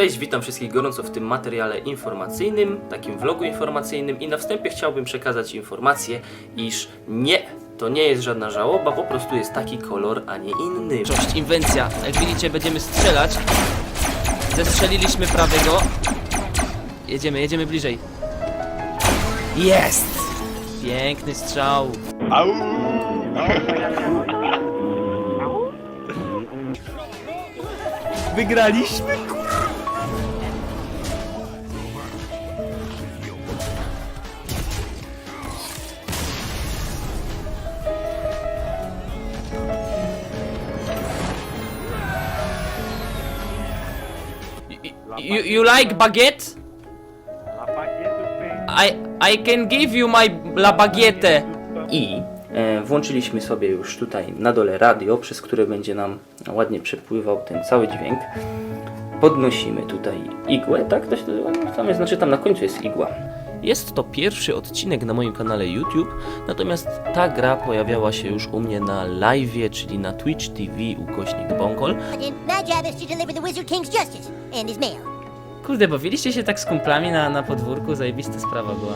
Cześć, witam wszystkich gorąco w tym materiale informacyjnym, takim vlogu informacyjnym i na wstępie chciałbym przekazać informację, iż nie, to nie jest żadna żałoba, po prostu jest taki kolor, a nie inny. Cześć, inwencja. Jak widzicie, będziemy strzelać. Zestrzeliliśmy prawego. Jedziemy, jedziemy bliżej. Jest! Piękny strzał. Wygraliśmy, You, you like baguette? I, I can give you my la baguette. I e, włączyliśmy sobie już tutaj na dole radio, przez które będzie nam ładnie przepływał ten cały dźwięk. Podnosimy tutaj igłę, tak? To się? Tam jest, znaczy tam na końcu jest igła. Jest to pierwszy odcinek na moim kanale YouTube, natomiast ta gra pojawiała się już u mnie na live, czyli na Twitch TV ukośnik Bongol. And my job is to deliver the Wizard King's justice and his mail. Kurde, bawiliście się tak z kumplami na, na podwórku? Zajebista sprawa była.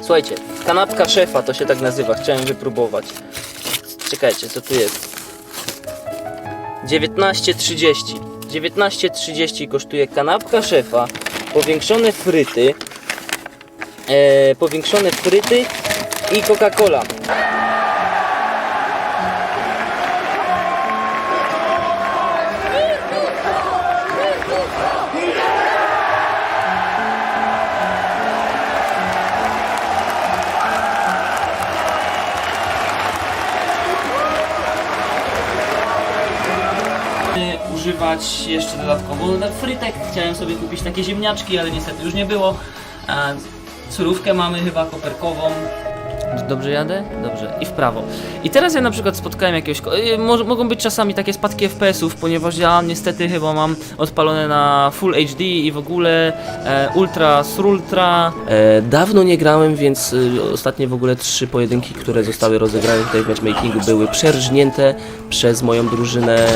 Słuchajcie, kanapka szefa to się tak nazywa, chciałem wypróbować. Czekajcie, co tu jest? 19,30. 19,30 kosztuje kanapka szefa, powiększone fryty, e, powiększone fryty i Coca-Cola. Używać jeszcze dodatkowo frytek. Chciałem sobie kupić takie ziemniaczki, ale niestety już nie było. Surówkę mamy chyba koperkową. Dobrze jadę? Dobrze. I w prawo. I teraz ja na przykład spotkałem jakiegoś... y, mogą być czasami takie spadki FPS-ów, ponieważ ja niestety chyba mam odpalone na Full HD i w ogóle e, Ultra, Ultra. E, dawno nie grałem, więc y, ostatnie w ogóle trzy pojedynki, które zostały rozegrane tutaj w matchmakingu były przerżnięte przez moją drużynę.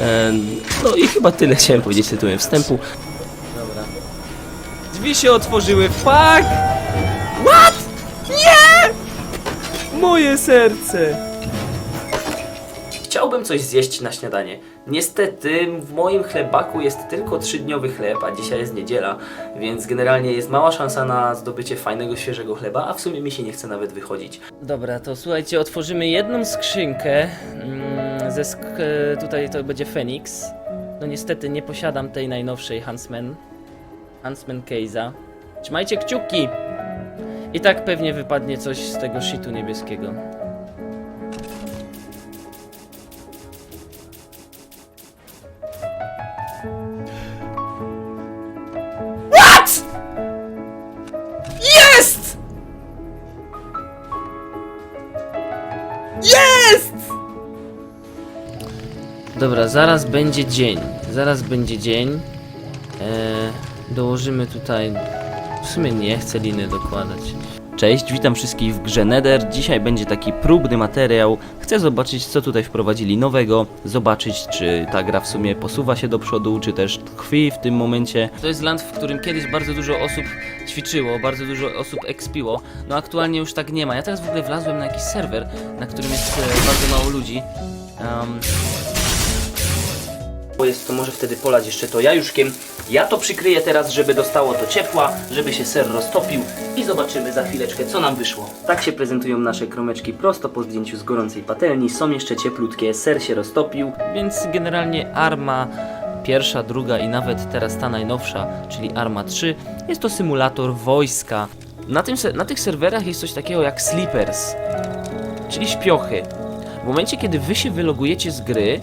E, no i chyba tyle chciałem powiedzieć tytułem wstępu. Dobra. Drzwi się otworzyły. Fuck! Moje serce! Chciałbym coś zjeść na śniadanie. Niestety w moim chlebaku jest tylko trzydniowy chleb, a dzisiaj jest niedziela, więc generalnie jest mała szansa na zdobycie fajnego, świeżego chleba, a w sumie mi się nie chce nawet wychodzić. Dobra, to słuchajcie, otworzymy jedną skrzynkę. Mm, ze sk tutaj to będzie Phoenix. No niestety nie posiadam tej najnowszej Huntsman. Huntsman Case'a. Trzymajcie kciuki! I tak pewnie wypadnie coś z tego shitu niebieskiego. What? Jest! Jest! Dobra, zaraz będzie dzień. Zaraz będzie dzień. Eee, dołożymy tutaj. W sumie nie chcę liny dokładać. Cześć, witam wszystkich w grze Nether. Dzisiaj będzie taki próbny materiał. Chcę zobaczyć, co tutaj wprowadzili nowego, zobaczyć, czy ta gra w sumie posuwa się do przodu, czy też tkwi w tym momencie. To jest land, w którym kiedyś bardzo dużo osób ćwiczyło, bardzo dużo osób expiło. No aktualnie już tak nie ma. Ja teraz w ogóle wlazłem na jakiś serwer, na którym jest e, bardzo mało ludzi. Um, jest to może wtedy polać jeszcze to jajuszkiem. Ja to przykryję teraz, żeby dostało to ciepła, żeby się ser roztopił i zobaczymy za chwileczkę, co nam wyszło. Tak się prezentują nasze kromeczki prosto po zdjęciu z gorącej patelni. Są jeszcze cieplutkie, ser się roztopił. Więc generalnie Arma pierwsza, druga i nawet teraz ta najnowsza, czyli Arma 3, jest to symulator wojska. Na, tym, na tych serwerach jest coś takiego jak sleepers, czyli śpiochy. W momencie, kiedy wy się wylogujecie z gry,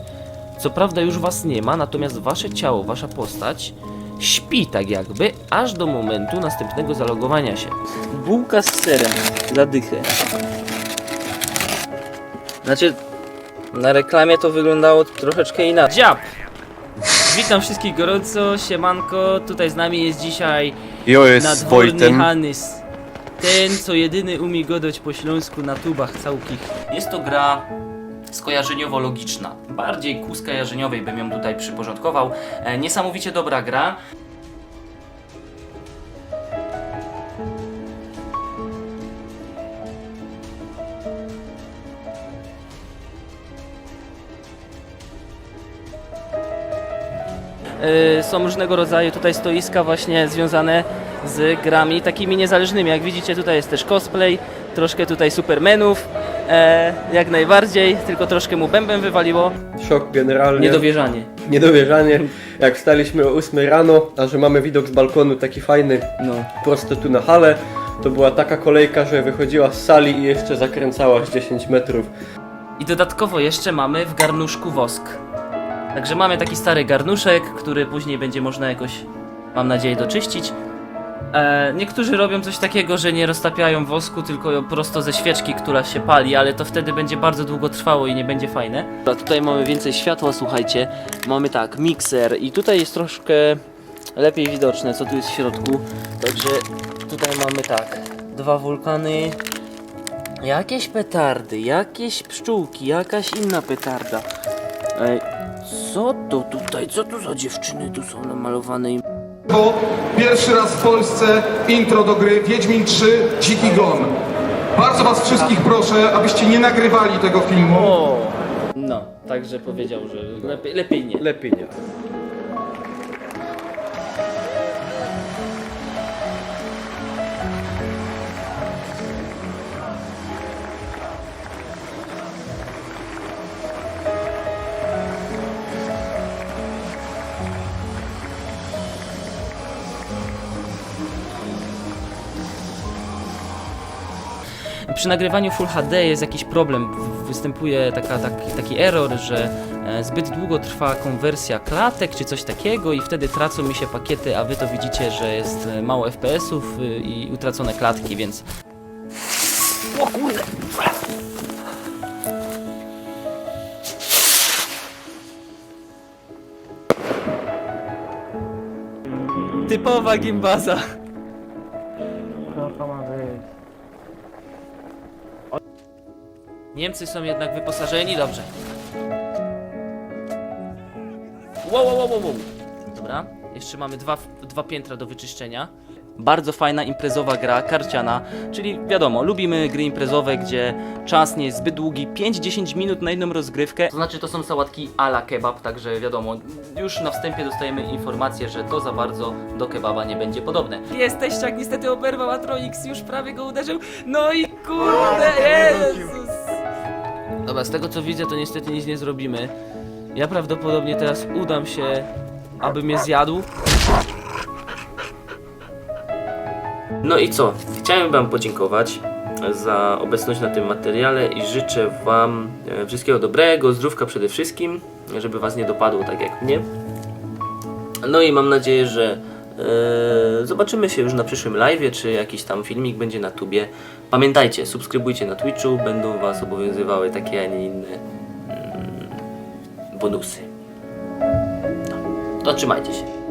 co prawda już was nie ma, natomiast wasze ciało, wasza postać śpi tak jakby, aż do momentu następnego zalogowania się. Bułka z serem, zadychę. Znaczy, na reklamie to wyglądało troszeczkę inaczej. Dziab! Witam wszystkich gorąco, siemanko, tutaj z nami jest dzisiaj Jo jest Nadworny Wojtem. Hanys. Ten, co jedyny umie godać po śląsku na tubach całkich. Jest to gra skojarzeniowo-logiczna. Bardziej ku skojarzeniowej bym ją tutaj przyporządkował. E, niesamowicie dobra gra. Y, są różnego rodzaju tutaj stoiska właśnie związane z grami takimi niezależnymi. Jak widzicie tutaj jest też cosplay, troszkę tutaj supermenów, e, jak najbardziej, tylko troszkę mu bębem wywaliło. Szok generalnie. Niedowierzanie. Niedowierzanie. Jak wstaliśmy o 8 rano, a że mamy widok z balkonu taki fajny, No. prosto tu na halę, to była taka kolejka, że wychodziła z sali i jeszcze zakręcała z 10 metrów. I dodatkowo jeszcze mamy w garnuszku wosk. Także mamy taki stary garnuszek, który później będzie można jakoś, mam nadzieję, doczyścić. E, niektórzy robią coś takiego, że nie roztapiają wosku, tylko prosto ze świeczki, która się pali, ale to wtedy będzie bardzo długo trwało i nie będzie fajne. A tutaj mamy więcej światła, słuchajcie. Mamy tak, mikser i tutaj jest troszkę lepiej widoczne, co tu jest w środku. Także tutaj mamy tak, dwa wulkany, jakieś petardy, jakieś pszczółki, jakaś inna petarda. Ej, co to tutaj, co tu za dziewczyny tu są namalowane? Pierwszy raz w Polsce intro do gry Wiedźmin 3 Dziki Gon. Bardzo was wszystkich proszę, abyście nie nagrywali tego filmu. O! No, także powiedział, że lepiej, lepiej nie. Lepiej nie. Przy nagrywaniu Full HD jest jakiś problem. Występuje taka, taki, taki error, że e, zbyt długo trwa konwersja klatek czy coś takiego i wtedy tracą mi się pakiety, a wy to widzicie, że jest e, mało FPS-ów y, i utracone klatki, więc Typowa gimbaza. Niemcy są jednak wyposażeni dobrze. Wow, wow, wow, wow. Dobra, jeszcze mamy dwa, dwa piętra do wyczyszczenia. Bardzo fajna imprezowa gra, karciana, czyli wiadomo, lubimy gry imprezowe, gdzie czas nie jest zbyt długi, 5-10 minut na jedną rozgrywkę. To znaczy to są sałatki a la kebab, także wiadomo, już na wstępie dostajemy informację, że to za bardzo do kebaba nie będzie podobne. Jest teściak, niestety oberwał, a Tronix już prawie go uderzył, no i kurde, Jezus! Dobra, z tego co widzę, to niestety nic nie zrobimy. Ja prawdopodobnie teraz udam się, aby mnie zjadł. No i co? Chciałem Wam podziękować za obecność na tym materiale i życzę Wam e, wszystkiego dobrego, zdrówka przede wszystkim, żeby Was nie dopadło tak jak mnie. No i mam nadzieję, że zobaczymy się już na przyszłym live, czy jakiś tam filmik będzie na tubie. Pamiętajcie, subskrybujcie na Twitchu, będą Was obowiązywały takie, a nie inne mm, bonusy. No, to trzymajcie się.